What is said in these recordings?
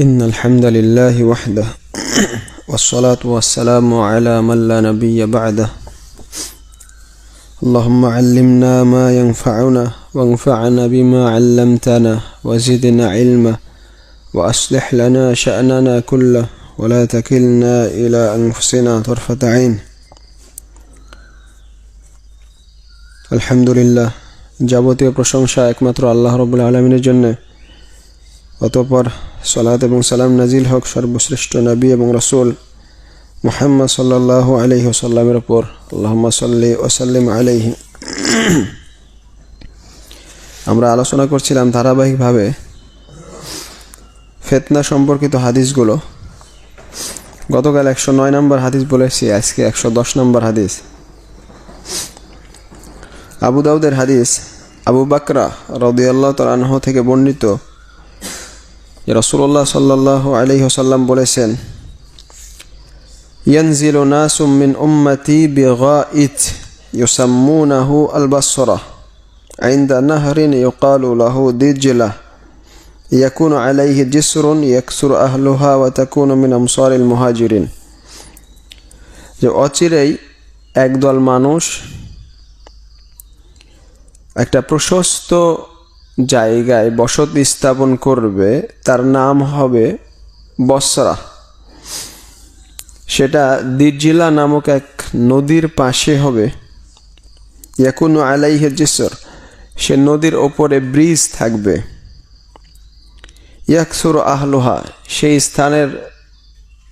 إن الحمد لله وحده والصلاة والسلام على من لا نبي بعده اللهم علمنا ما ينفعنا وانفعنا بما علمتنا وزدنا علما وأصلح لنا شأننا كله ولا تكلنا إلى أنفسنا طرفة عين আলহামদুলিল্লাহ যাবতীয় প্রশংসা একমাত্র আল্লাহ রবুল্লা আলমিনের জন্য অতপর সলাত এবং সালাম নাজিল হক সর্বশ্রেষ্ঠ নবী এবং রসুল মুহাম্মদ সাল্লাহ আলহি ওসাল্লামের ওপর আল্লাহ সাল্লি ওসাল্লিম আলহি আমরা আলোচনা করছিলাম ধারাবাহিকভাবে ফেতনা সম্পর্কিত হাদিসগুলো। গতকাল একশো নয় নম্বর হাদিস বলেছি, আজকে একশো দশ নম্বর হাদিস। আবু দাউদের হাদিস আবু বাকরা রদিয়াল্লাহ তালাহ থেকে বর্ণিত। যে রসুল্লাহ সাল্লাহ আলহি সাল্লাম বলেছেন ينزل ناس من أمتي بغائت يسمونه البصرة عند نهر يقال له دجلة يكون عليه جسر يكسر أهلها وتكون من أمصار المهاجرين যে অচিরেই একদল মানুষ একটা প্রশস্ত জায়গায় বসতি স্থাপন করবে, তার নাম হবে বসরা। সেটা দিজিলা নামক এক নদীর পাশে হবে। ইয়াকুন আলাইহে জিসর, সে নদীর ওপরে ব্রিজ থাকবে। ইয়াকসুর আহলোহা, সেই স্থানের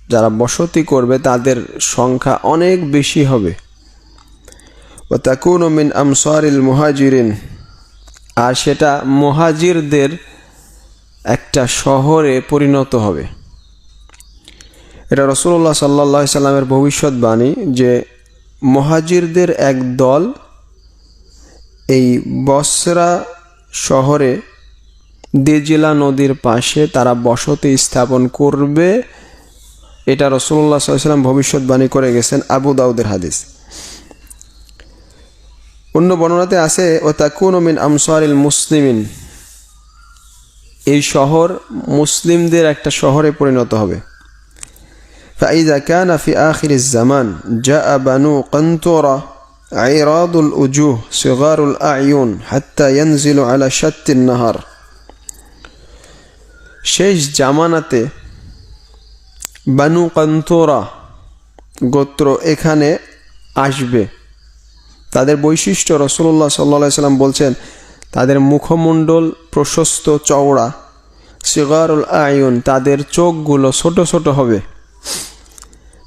যারা বসতি করবে, তাদের সংখ্যা অনেক বেশি হবে। ও তাকুন মিন আমসারিল মুহাজিরিন আর সেটা মুহাজিরদের একটা শহরে পরিণত হবে। এটা রসুল্লাহ সাল্লা সাল্লামের ভবিষ্যৎবাণী যে মহাজিরদের এক দল এই বসরা শহরে দেজিলা নদীর পাশে তারা বসতি স্থাপন করবে। এটা রসুল্লাহ সাল্লাম ভবিষ্যৎবাণী করে গেছেন আবু দাউদের হাদিস। অন্য বর্ণনাতে আছে ও তাকুন মিন আমসারিল মুসলিমিন এই শহর মুসলিমদের একটা শহরে পরিণত হবে فإذا كان في آخر الزمان جاء بنو قنطرة عراض الوجوه صغار الأعين حتى ينزل على شت النهر শেষ জামানাতে বানু কান্তোরা গোত্র এখানে আসবে তাদের বৈশিষ্ট্য রসুল্লাহ সাল্লা সাল্লাম বলছেন, তাদের মুখমণ্ডল প্রশস্ত চওড়া, সিগারুল আয়ুন তাদের চোখগুলো ছোট ছোট হবে।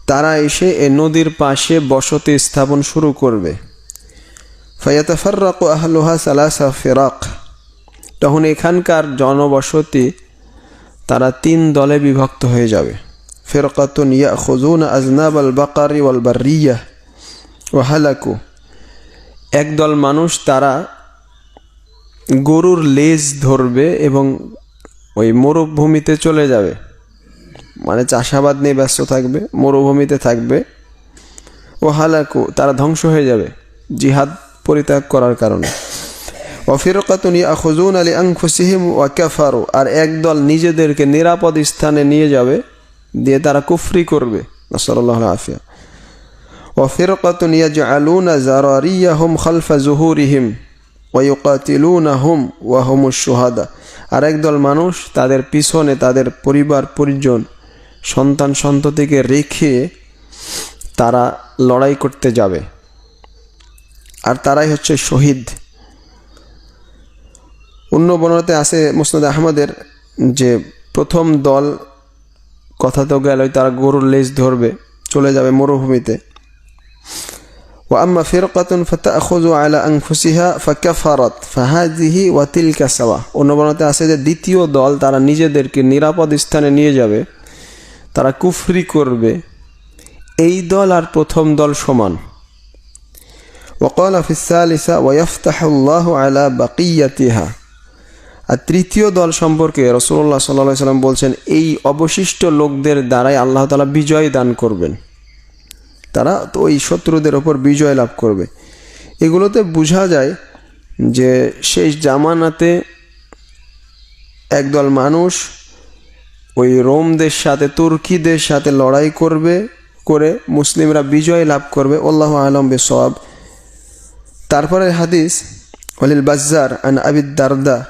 তারা এসে এ নদীর পাশে বসতি স্থাপন শুরু করবে। ফয়াতফার্রাক আহলুহা সালাসা ফেরাক। তখন এখানকার জনবসতি, তারা তিন দলে বিভক্ত হয়ে যাবে। ফেরকাতুন ইয়া খুজুন আজনাব আল বাকারি ওয়াল বারিয়া ও হালাকু একদল মানুষ তারা গরুর লেজ ধরবে এবং ওই মরুভূমিতে চলে যাবে। মানে চাষাবাদ নিয়ে ব্যস্ত থাকবে, মরুভূমিতে থাকবে। ও হালাকু তারা ধ্বংস হয়ে যাবে জিহাদ পরিত্যাগ করার কারণে। অফিরকাতুন ইয়াখুজুন আলী আংফুসিহিম ওয়া কাফারু, আর একদল নিজেদেরকে নিরাপদ স্থানে নিয়ে যাবে, দিয়ে তারা কুফরি করবে। নাসরাল্লাহ আফিয়া وفرقة يجعلون زراريهم خلف ظهورهم ويقاتلونهم وهم الشهداء আর একদল মানুষ তাদের পিছনে তাদের পরিবার পরিজন সন্তান সন্ততিকে রেখে তারা লড়াই করতে যাবে আর তারাই হচ্ছে শহীদ অন্য বর্ণনাতে আছে মুসনাদ আহমদের যে প্রথম দল কথা তো গেলই তারা গরুর লেজ ধরবে চলে যাবে মরুভূমিতে وأما فرقة فتأخذ على أنفسها فكفرت فهذه وتلك سوا অন্য বর্ণনাতে আছে যে দ্বিতীয় দল তারা নিজেদেরকে নিরাপদ স্থানে নিয়ে যাবে তারা কুফরি করবে এই দল আর প্রথম দল সমান وقال في الثالثة ويفتح الله على بقيتها আর তৃতীয় দল সম্পর্কে রসুল্লাহ সাল্লাহ সাল্লাম বলছেন এই অবশিষ্ট লোকদের দ্বারাই আল্লাহ তালা বিজয় দান করবেন তারা তো ওই শত্রুদের ওপর বিজয় লাভ করবে। এগুলোতে বোঝা যায় যে শেষ জামানাতে একদল মানুষ ওই রোমদের সাথে, তুর্কিদের সাথে লড়াই করবে, করে মুসলিমরা বিজয় লাভ করবে। আল্লাহ আলম বে সব তারপরে হাদিস অলিল বাজ্জার আন আবিদ দারদা।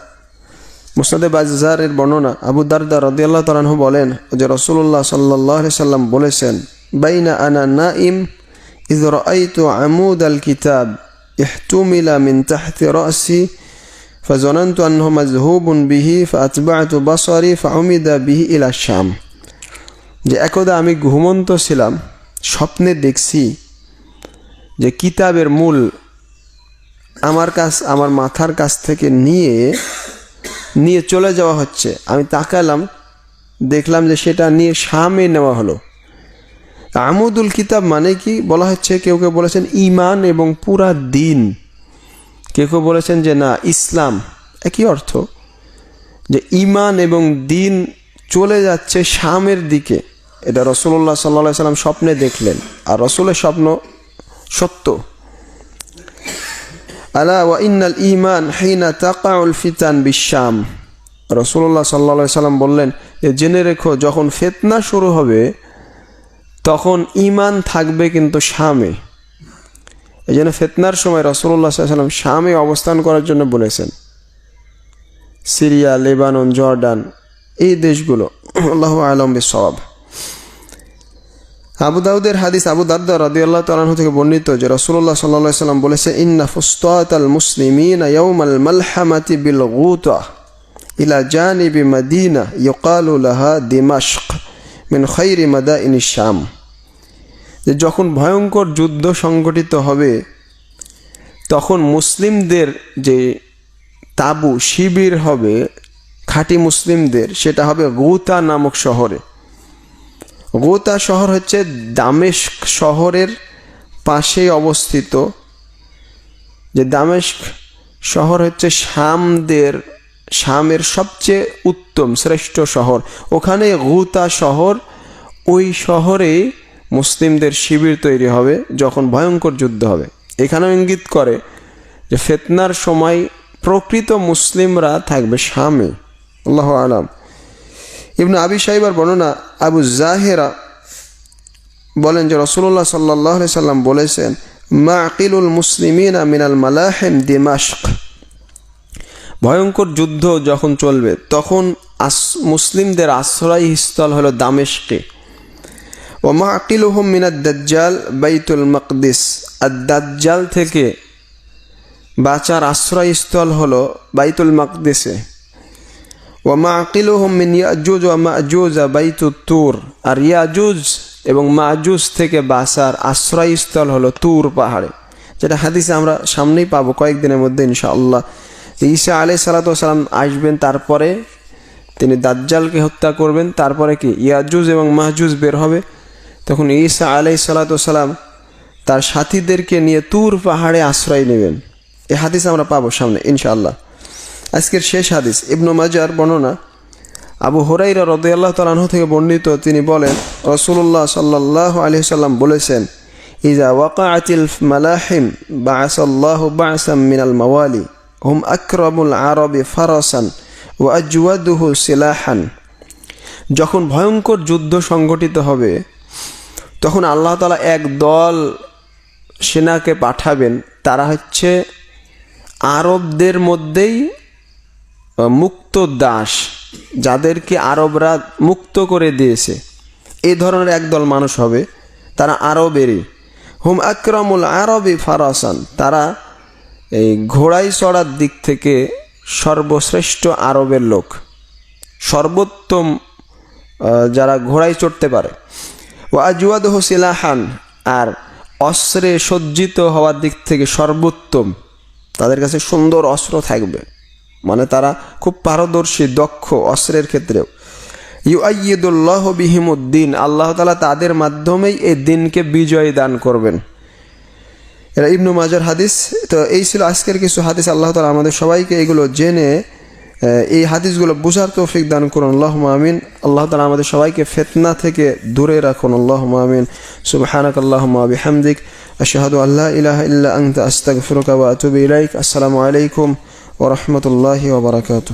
মুসনাদে বাজারের বর্ণনা, আবু দারদা রদিয়াল্লাহ তালাহু বলেন যে রসুল্লাহ সাল্লাহ সাল্লাম বলেছেন বাইনা আনা না ইম ইদ রাইতু আমুদ আল কিতাব ইহতুমিলা মিন তাহতি রাসি فظننت أنه مذهوب به فأتبعت بصري فعمد به إلى الشام যে একদা আমি ঘুমন্ত ছিলাম স্বপ্নে দেখছি যে কিতাবের মূল আমার কাছ আমার মাথার কাছ থেকে নিয়ে নিয়ে চলে যাওয়া হচ্ছে আমি তাকালাম দেখলাম যে সেটা নিয়ে শামে নেওয়া হলো আমুদুল কিতাব মানে কি? বলা হচ্ছে কেউ কেউ বলেছেন ইমান এবং পুরা দিন। কেউ কেউ বলেছেন যে না, ইসলাম একই অর্থ। যে ইমান এবং দিন চলে যাচ্ছে শামের দিকে। এটা রসুল্লাহ সাল্লা সাল্লাম স্বপ্নে দেখলেন। আর রসুলের স্বপ্ন সত্য। আলা ওয়া ইন্নাল ইমান হিনা তাকাউল ফিতান বিশাম রসুল্লাহ সাল্লা সাল্লাম বললেন জেনে রেখো, যখন ফেতনা শুরু হবে তখন ইমান থাকবে কিন্তু শামে। এই জন্য ফেতনার সময় রসুল্লাহ সাল্লাম শামে অবস্থান করার জন্য বলেছেন, সিরিয়া, লেবানন, জর্ডান, এই দেশগুলো, আল্লাহ আলম সব আবু দাউদের হাদিস আবু দারদা রাদি আল্লাহ থেকে বর্ণিত যে রসুল্লাহ সাল্লাহ সাল্লাম বলেছে, ইন্না ফুস্তাত আল মুসলিমিন ইয়ৌম আল মালহামাতি বিল গুতা ইলা জানিবি মদিনা ইয়কালু লাহা দিমাশক। মিন খৈরি মাদা ইন শাম। যে যখন ভয়ঙ্কর যুদ্ধ সংগঠিত হবে, তখন মুসলিমদের যে তাবু শিবির হবে, খাঁটি মুসলিমদের, সেটা হবে গৌতা নামক শহরে। গোতা শহর হচ্ছে দামেস্ক শহরের পাশে অবস্থিত। যে দামেস্ক শহর হচ্ছে শামদের শামের সবচেয়ে উত্তম, শ্রেষ্ঠ শহর। ওখানে গুতা শহর, ওই শহরে মুসলিমদের শিবির তৈরি হবে, যখন ভয়ঙ্কর যুদ্ধ হবে। এখানেও ইঙ্গিত করে যে ফেতনার সময় প্রকৃত মুসলিমরা থাকবে শামে। আল্লাহ আলাম। ইবনু আবি সাইবার বর্ণনা আবু জাহেরা বলেন যে রসুল্লাহ সাল্লাহ সাল্লাম বলেছেন মা আকিলুল মুসলিমিন মিনাল মালাহেম দিমাশক। ভয়ঙ্কর যুদ্ধ যখন চলবে, তখন আস, মুসলিমদের আশ্রয় স্থল হলো দামেশকে। ও মা আকিলুহম মিনাদ দাজ্জাল বাইতুল মকদিস। আর দাজ্জাল থেকে বাঁচার আশ্রয়স্থল হলো বাইতুল মকদিসে। ওয়ামা আকিলুহম মিন ইয়াজুজ ওয়া মাজুজ বাইতুত তুর। আর ইয়াজুজ এবং মাজুজ থেকে বাসার আশ্রয়স্থল হলো তুর পাহাড়ে। যেটা হাদিসে আমরা সামনেই পাবো কয়েকদিনের মধ্যে ইনশাআল্লাহ। ঈসা আলাই সালাতাম আসবেন তারপরে তিনি দাজ্জালকে হত্যা করবেন, তারপরে কি? ইয়াজুজ এবং মাহজুজ বের হবে। তখন ঈসা আলাই সালাতাম তার সাথীদেরকে নিয়ে তুর পাহাড়ে আশ্রয় নেবেন। এ হাদিস আমরা পাবো সামনে, ইনশাআল্লাহ। আজকের শেষ হাদিস, ইবনু মাজার বর্ণনা। আবু হরাইরা রদয়াল্লাহ তালাহ থেকে বর্ণিত, তিনি বলেন রসুল্লাহ সাল্লাহ আলহিসাল্লাম বলেছেন ইজা ওয়াকা আতিল মালাহিম বা বাসাল্লাহ বাসাম মিনাল মাওয়ালি। হুম আকরমুল আরবি ফারসান ও আজুয়াদুহু সিলাহান যখন ভয়ঙ্কর যুদ্ধ সংগঠিত হবে, তখন আল্লাহ তালা এক দল সেনাকে পাঠাবেন। তারা হচ্ছে আরবদের মধ্যেই মুক্ত দাস, যাদেরকে আরবরা মুক্ত করে দিয়েছে। এই ধরনের একদল মানুষ হবে, তারা আরবেরই। হুম আকরামুল আরবি ফারাসান, তারা এই ঘোড়াই চড়ার দিক থেকে সর্বশ্রেষ্ঠ আরবের লোক। সর্বোত্তম যারা ঘোড়ায় চড়তে পারে। ও আজুয়াদ সিলাহান, আর অস্ত্রে সজ্জিত হওয়ার দিক থেকে সর্বোত্তম। তাদের কাছে সুন্দর অস্ত্র থাকবে। মানে তারা খুব পারদর্শী, দক্ষ অস্ত্রের ক্ষেত্রেও। ইউআইদুল্লাহ বিহিমুদ্দিন আল্লাহ তালা তাদের মাধ্যমেই এই দিনকে বিজয় দান করবেন। এরা ইবনু মাজার হাদিস। তো এই ছিল আজকের কিছু হাদিস। আল্লাহ তালা আমাদের সবাইকে এগুলো জেনে এই হাদিসগুলো বুঝার তৌফিক দান করুন। আল্লাহ মামিন আল্লাহ তালা আমাদের সবাইকে ফেতনা থেকে দূরে রাখুন। আল্লাহ মামিন সুবহানাক আল্লাহ মাবি হামদিক আশাহাদু আল্লাহ ইলাহ ইল্লা আংতা আস্তাক ফিরুকাবা আতুবি ইলাইক। আসসালামু আলাইকুম ওরহমতুল্লাহি ওবরাকাতু